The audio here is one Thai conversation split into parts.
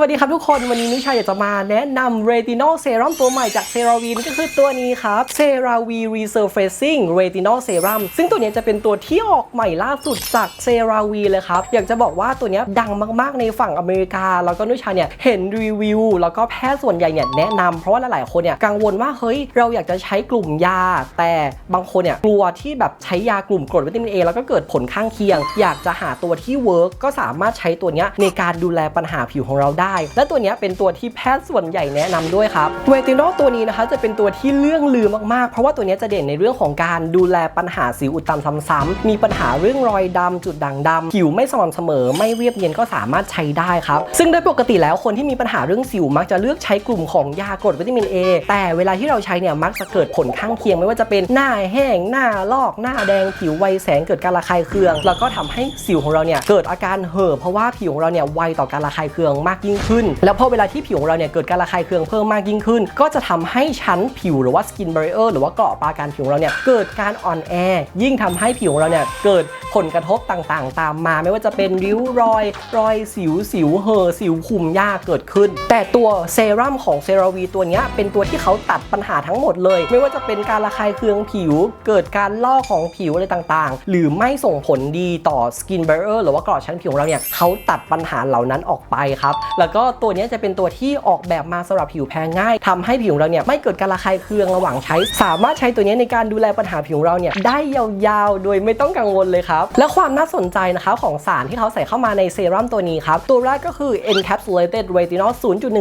วัสดีครับทุกคนวันนี้นิชาอยากจะมาแนะนำเรตินอลเซรั่มตัวใหม่จากเซราวีนก็คือตัวนี้ครับเซราวีรีเซอร์เฟซิ่งเรตินอลเซรั่มซึ่งตัวนี้จะเป็นตัวที่ออกใหม่ล่าสุดจากเซราวีเลยครับ อยากจะบอกว่าตัวนี้ดังมากๆในฝั่งอเมริกา แล้วก็นิชาเนี่ยเห็นรีวิว แล้วก็แพทย์ส่วนใหญ่เนี่ยแนะนำเพราะว่าหลายๆคนเนี่ยกังวลว่าเฮ้ยเราอยากจะใช้กลุ่มยา แต่บางคนเนี่ยกลัวที่แบบใช้ยากลุ่มกรดวิตามินเอแล้วก็เกิดผลข้างเคียง อยากจะหาตัวที่เวิร์กก็สามารถใช้ตัวนี้ในการดูแลปัญหาผิวของเราได้และตัวนี้เป็นตัวที่แพทย์ส่วนใหญ่แนะนำด้วยครับเวตินอลตัวนี้นะคะจะเป็นตัวที่เรื่องลือมากๆ เพราะว่าตัวนี้จะเด่นในเรื่องของการดูแลปัญหาสิวอุดตันซ้ำๆมีปัญหาเรื่องรอยดำจุดด่างดำผิวไม่สม่ำเสมอ ไม่เรียบเนียนก็สามารถใช้ได้ครับ ซึ่งโดยปกติแล้วคนที่มีปัญหาเรื่องสิวมักจะเลือกใช้กลุ่มของยากรดวิตามิน A แต่เวลาที่เราใช้เนี่ยมักจะเกิดผลข้างเคียงไม่ว่าจะเป็นหน้าแห้งหน้าลอกหน้าแดงผิวไวแสงเกิดการระคายเคือง แล้วก็ทำให้สิวของเราเนี่ยเกิดอาการเห่อเพราะว่าผิวของเราเนี่ยไวต่อการระคายเคืองมากยิ่งขึ้น แล้วพอเวลาที่ผิวของเราเนี่ยเกิดการระคายเคืองเพิ่มมากยิ่งขึ้น ก็จะทำให้ชั้นผิวหรือว่าสกินบริเออร์หรือว่าเกาะปราการผิวของเราเนี่ยเกิดการอ่อนแอ ยิ่งทำให้ผิวของเราเนี่ยเกิดผลกระทบต่างๆ ตามมา ไม่ว่าจะเป็นริ้วรอย รอยสิวสิวเห่อสิวขุมยากเกิดขึ้น แต่ตัวเซรั่มของเซราวีตัวนี้เป็นตัวที่เขาตัดปัญหาทั้งหมดเลย ไม่ว่าจะเป็นการระคายเคืองผิว เกิดการลอกของผิวอะไรต่างๆ หรือไม่ส่งผลดีต่อสกินบริเออร์หรือว่าเกาะชั้นผิวของเราเนี่ยเขาตัดปัญหาเหล่านั้นออกไปครับแล้วก็ตัวนี้จะเป็นตัวที่ออกแบบมาสำหรับผิวแพ้ง่ายทำให้ผิวของเราเนี่ยไม่เกิดการระคายเคืองระหว่างใช้ สามารถใช้ตัวนี้ในการดูแลปัญหาผิวเราเนี่ยได้ยาวๆ โดยไม่ต้องกังวลเลยครับ และความน่าสนใจนะคะของสารที่เขาใส่เข้ามาในเซรั่มตัวนี้ครับ ตัวแรกก็คือ encapsulated retinol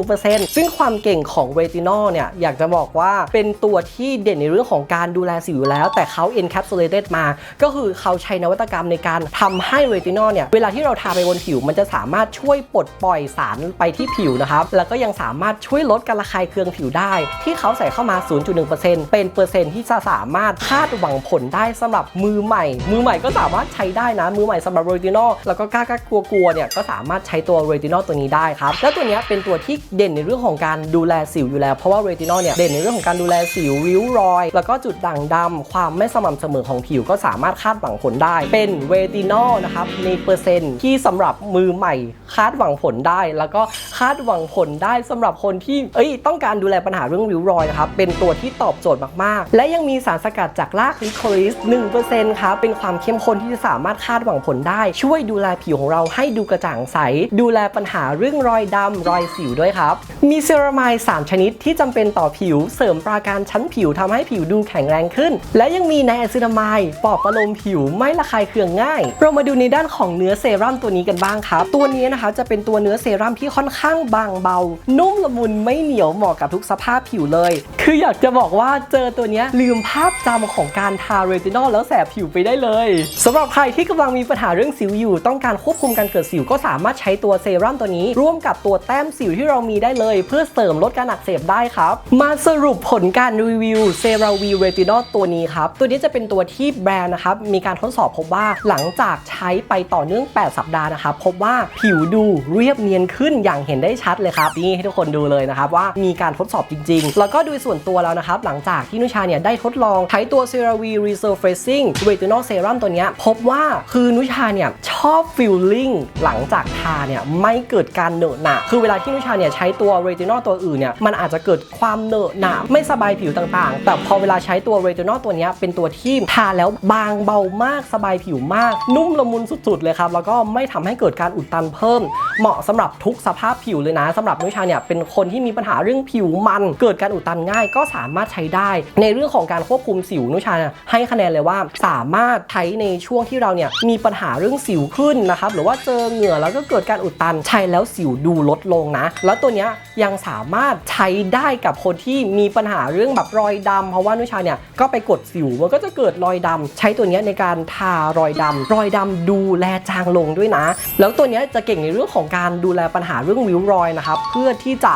0.1%ซึ่งความเก่งของ retinol เนี่ยอยากจะบอกว่าเป็นตัวที่เด่นในเรื่องของการดูแลสิวแล้ว แต่เขา encapsulated มา ก็คือเขาใช้นวัตกรรมในการทำให้ retinol เนี่ยเวลาที่เราทาไปบนผิวมันจะสามารถช่วยปลดปล่อยสารไปที่ผิวนะครับ แล้วก็ยังสามารถช่วยลดการระคายเคืองผิวได้ ที่เขาใส่เข้ามา 0.1%เป็นเปอร์เซ็นต์ที่จะสามารถคาดหวังผลได้สำหรับมือใหม่ มือใหม่ก็สามารถใช้ได้นะ มือใหม่สำหรับ retinol แล้วก็กล้ากลัวกลัวๆเนี่ยก็สามารถใช้ตัว retinol ตัวนี้ได้ครับ แล้วตัวนี้เป็นตัวที่เด่นในเรื่องของการดูแลสิวอยู่แล้ว เพราะว่า retinol เนี่ยเด่นในเรื่องของการดูแลสิวริ้วรอย แล้วก็จุดด่างดำความไม่สม่ำเสมอของผิวก็สามารถคาดหวังผลได้ เป็น retinol นะครับในเปอร์เซ็นต์ที่สำหรับมือใหม่คาดหวังผลได้แล้วก็คาดหวังผลได้สำหรับคนที่เอ้ยต้องการดูแลปัญหาเรื่องริ้วรอยนะครับเป็นตัวที่ตอบโจทย์มากๆ และยังมีสารสกัดจากรากลิโคลิส1%ครับเป็นความเข้มข้นที่จะสามารถคาดหวังผลได้ ช่วยดูแลผิวของเราให้ดูกระจ่างใส ดูแลปัญหาเรื่องรอยดำรอยสิวด้วยครับ มีเซรามาย3ชนิดที่จำเป็นต่อผิว เสริมปราการชั้นผิวทำให้ผิวดูแข็งแรงขึ้น และยังมีไนแอซินามายปอบประโลมผิวไม่ระคายเคืองง่าย เรามาดูในด้านของเนื้อเซรั่มตัวนี้กันบ้างครับ ตัวนี้นะคะจะเป็นตัวเนื้อเซรั่มที่ค่อนข้างบางเบา นุ่มละมุนไม่เหนียวเหมาะกับทุกสภาพผิวเลย คืออยากจะบอกว่าเจอตัวนี้ลืมภาพจำของการทาเรตินอลแล้วแสบผิวไปได้เลยสำหรับใครที่กำลังมีปัญหาเรื่องสิวอยู่ ต้องการควบคุมการเกิดสิวก็สามารถใช้ตัวเซรั่มตัวนี้ ร่วมกับตัวแต้มสิวที่เรามีได้เลย เพื่อเสริมลดการอักเสบได้ครับ มาสรุปผลการรีวิวเซราวีเรตินอลตัวนี้ครับ ตัวนี้จะเป็นตัวที่แบรนด์นะครับมีการทดสอบพบว่าหลังจากใช้ไปต่อเนื่อง 8 สัปดาห์นะครับพบว่าผิวดูเรียบเนียนขึ้นอย่างเห็นได้ชัดเลยครับนี่ให้ทุกคนดูเลยนะครับว่ามีการทดสอบจริง ๆ แล้วก็โดยส่วนตัวแล้วนะครับ หลังจากที่นุชาเนี่ยได้ทดลองใช้ตัว CeraVe Resurfacing Retinol Serum ตัวนี้พบว่าคือนุชาเนี่ยช อบฟีลลิ่งหลังจากทาเนี่ยไม่เกิดการเหนอะหนะคือเวลาที่นุชาเนี่ยใช้ตัว Retinol ตัวอื่นเนี่ยมันอาจจะเกิดความเหนอะหนะไม่สบายผิวต่างๆ แต่พอเวลาใช้ตัว Retinol ตัวนี้เป็นตัวที่ทาแล้วบางเบามากสบายผิวมาก นุ่มละมุนสุดๆเลยครับ แล้วก็ไม่ทำให้เกิดการอุดตันเพิ่ม เหมาะสำหรับทุกสภาพผิวเลยนะสำหรับนุชาเนี่ยเป็นคนที่มีปัญหาเรื่องผิวมัน เกิดการอุดตันง่ายก็สามารถใช้ได้ ในเรื่องของการควบคุมสิวนุชาให้คะแนนเลยว่า สามารถใช้ในช่วงที่เราเนี่ยมีปัญหาเรื่องสิวขึ้นนะครับหรือว่าเจอเหงื่อแล้วก็เกิดการอุดตันใช้แล้วสิวดูลดลงนะ แล้วตัวนี้ยังสามารถใช้ได้กับคนที่มีปัญหาเรื่องแบบรอยดำเพราะว่านุชาเนี่ยก็ไปกดสิวมันก็จะเกิดรอยดำใช้ตัวนี้ในการทารอยดำรอยดำดูแลจางลงด้วยนะ แล้วตัวนี้จะเก่งในเรื่องของการดูแลปัญหาเรื่องริ้วรอยนะครับเพื่อที่จะ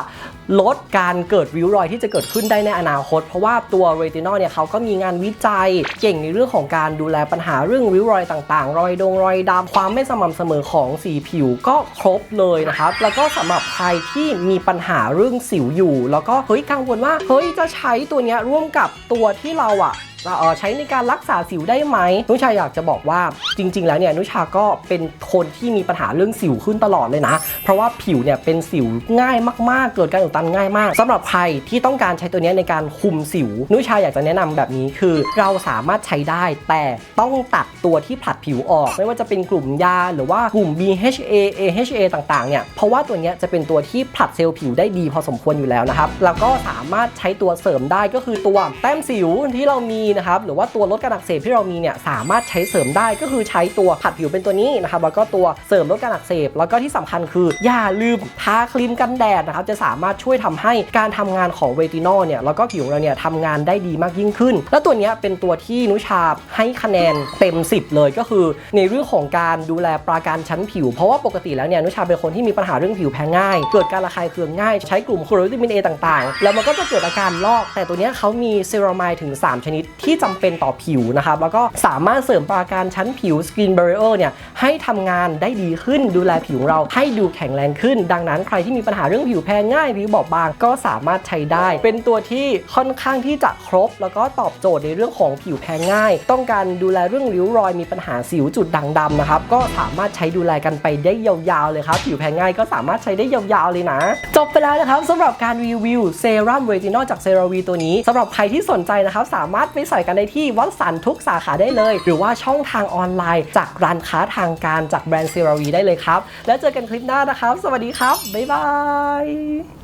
ลดการเกิดริ้วรอยที่จะเกิดขึ้นได้ในอนาคต เพราะว่าตัวเรตินอลเนี่ยเขาก็มีงานวิจัยเก่งในเรื่องของการดูแลปัญหาเรื่องริ้วรอยต่างๆ รอยดงรอยดำความไม่สม่ำเสมอของสีผิวก็ครบเลยนะครับ แล้วก็สำหรับใครที่มีปัญหาเรื่องสิวอยู่ แล้วก็เฮ้ยกังวลว่าเฮ้ยจะใช้ตัวเนี้ยร่วมกับตัวที่เราอะใช้ในการรักษาสิวได้ไหม นุชาอยากจะบอกว่าจริง ๆ แล้วเนี่ยนุชาก็เป็นคนที่มีปัญหาเรื่องสิวขึ้นตลอดเลยนะ เพราะว่าผิวเนี่ยเป็นสิวง่ายมาก ๆ เกิดการอุดตันง่ายมากสำหรับใครที่ต้องการใช้ตัวนี้ในการคุมสิว นุชาอยากจะแนะนำแบบนี้คือ เราสามารถใช้ได้แต่ต้องตัดตัวที่ผลัดผิวออก ไม่ว่าจะเป็นกลุ่มยาหรือว่ากลุ่ม BHA AHA ต่าง ๆ เนี่ยเพราะว่าตัวนี้จะเป็นตัวที่ผลัดเซลล์ผิวได้ดีพอสมควรอยู่แล้วนะครับแล้วก็สามารถใช้ตัวเสริมได้ก็คือตัวแต้มสิวที่เรามีนะครับหรือว่าตัวลดการอักเสบที่เรามีเนี่ยสามารถใช้เสริมได้ก็คือใช้ตัวผัดผิวเป็นตัวนี้นะครับแล้วก็ตัวเสริมลดการอักเสบ แล้วก็ที่สำคัญคือ อย่าลืมทาครีมกันแดดนะครับจะสามารถช่วยทำให้การทำงานของเรตินอลเนี่ยแล้วก็ผิวเราเนี่ยทำงานได้ดีมากยิ่งขึ้น แล้วตัวนี้เป็นตัวที่นุชาให้คะแนนเต็ม 10 เลยก็คือ ในเรื่องของการดูแลปราการชั้นผิว เพราะว่าปกติแล้วเนี่ยนุชาเป็นคนที่มีปัญหาเรื่องผิวแพ้ง่าย เกิดการระคายเคืองง่าย ใช้กลุ่มโคโรวิตามินเอต่างๆ แล้วมันก็จะเกิดอาการลอก แต่ตัวนี้เขามีเซรามายถึง 3 ชนิดที่จำเป็นต่อผิวนะครับ แล้วก็สามารถเสริมปราการชั้นผิว Skin Barrier เนี่ยให้ทำงานได้ดีขึ้นดูแลผิวของเราให้ดูแข็งแรงขึ้น ดังนั้นใครที่มีปัญหาเรื่องผิวแพ้ง่ายผิวบอบบางก็สามารถใช้ได้ เป็นตัวที่ค่อนข้างที่จะครบ แล้วก็ตอบโจทย์ในเรื่องของผิวแพ้ง่าย ต้องการดูแลเรื่องริ้วรอยมีปัญหาสิวจุดด่างดำนะครับก็สามารถใช้ดูแลกันไปได้ยาวๆเลยครับผิวแพ้ง่ายก็สามารถใช้ได้ยาวๆเลยนะ จบไปแล้วนะครับสำหรับการรีวิวเซรั่มเรตินอลจากเซราวีตัวนี้สำหรับใครที่สนใจนะครับสามารถไปใส่กันได้ที่วัดสันทุกสาขาได้เลย หรือว่าช่องทางออนไลน์ จากร้านค้าทางการจากแบรนด์ซีราวีได้เลยครับ แล้วเจอกันคลิปหน้านะครับ สวัสดีครับ บ๊ายบาย